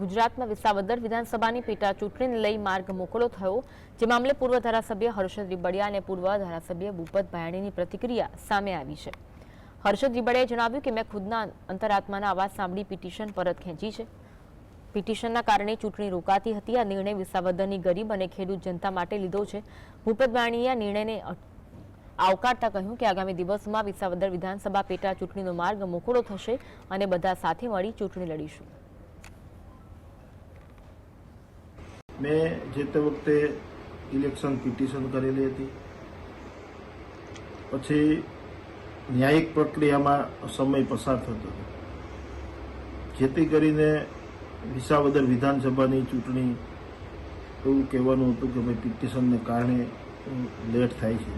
ગુજરાતમાં વિસાવદર વિધાનસભાની પેટા ચૂંટણીને લઈ માર્ગ મોકળો થયો, જે મામલે પૂર્વ ધારાસભ્ય હર્ષદ રીબડિયા અને પૂર્વ ધારાસભ્ય ભૂપત ભાયાણીની પ્રતિક્રિયા સામે આવી છે. હર્ષદ રીબડિયાએ જણાવ્યું કે, મેં ખુદના અંતરાત્માના અવાજ સાંભળી પિટિશન પરત ખેંચી છે. પિટિશનના કારણે ચૂંટણી રોકાતી હતી, આ નિર્ણય વિસાવદરની ગરીબ અને ખેડૂત જનતા માટે લીધો છે. ભૂપત ભાયાણીએ આ નિર્ણયને આવકારતા કહ્યું કે, આગામી દિવસમાં વિસાવદર વિધાનસભા પેટા ચૂંટણીનો માર્ગ મોકળો થશે અને બધા સાથે મળી ચૂંટણી લડીશું. મેં જે તે વખતે ઇલેક્શન પિટિશન કરેલી હતી. પછી ન્યાયિક પ્રક્રિયામાં સમય પસાર થતો હતો. જેથી કરીને વિસાવદર વિધાનસભાની ચૂંટણી એવું કહેવાનું હતું કે ભાઈ પિટિશનને કારણે લેટ થાય છે.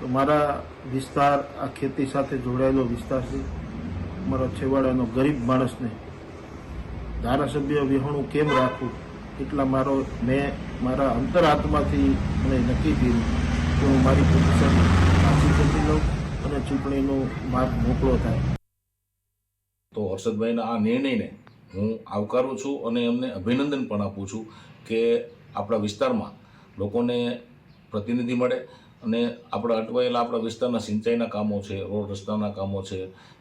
તો મારા વિસ્તાર આ ખેતી સાથે જોડાયેલો વિસ્તાર છે. મારા છેવાડાનો ગરીબ માણસને ધારાસભ્ય વિહોણું કેમ રાખવું? એટલા મારો, મેં મારા અંતરાત્માથી મને નક્કી કર્યું કે હું મારી પોઝિશન પાછી ખેંચી લઉં અને ચૂંટણીનો માર્ગ મોકળો થાય. તો હર્ષદભાઈના આ નિર્ણયને હું આવકારું છું અને એમને અભિનંદન પણ આપું છું કે આપણા વિસ્તારમાં લોકોને પ્રતિનિધિ મળે અને આપણા અટવાયેલા આપણા વિસ્તારના સિંચાઈના કામો છે, રોડ રસ્તાના કામો છે,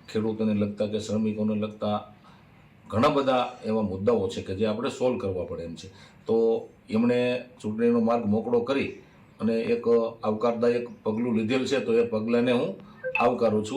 ખેડૂતોને લગતા કે શ્રમિકોને લગતા ઘણા બધા એવા મુદ્દાઓ છે કે જે આપણે સોલ્વ કરવા પડે એમ છે. તો એમણે ચૂંટણીનો માર્ગ મોકળો કરી અને એક આવકારદાયક પગલું લીધેલ છે, તો એ પગલાંને હું આવકારું છું.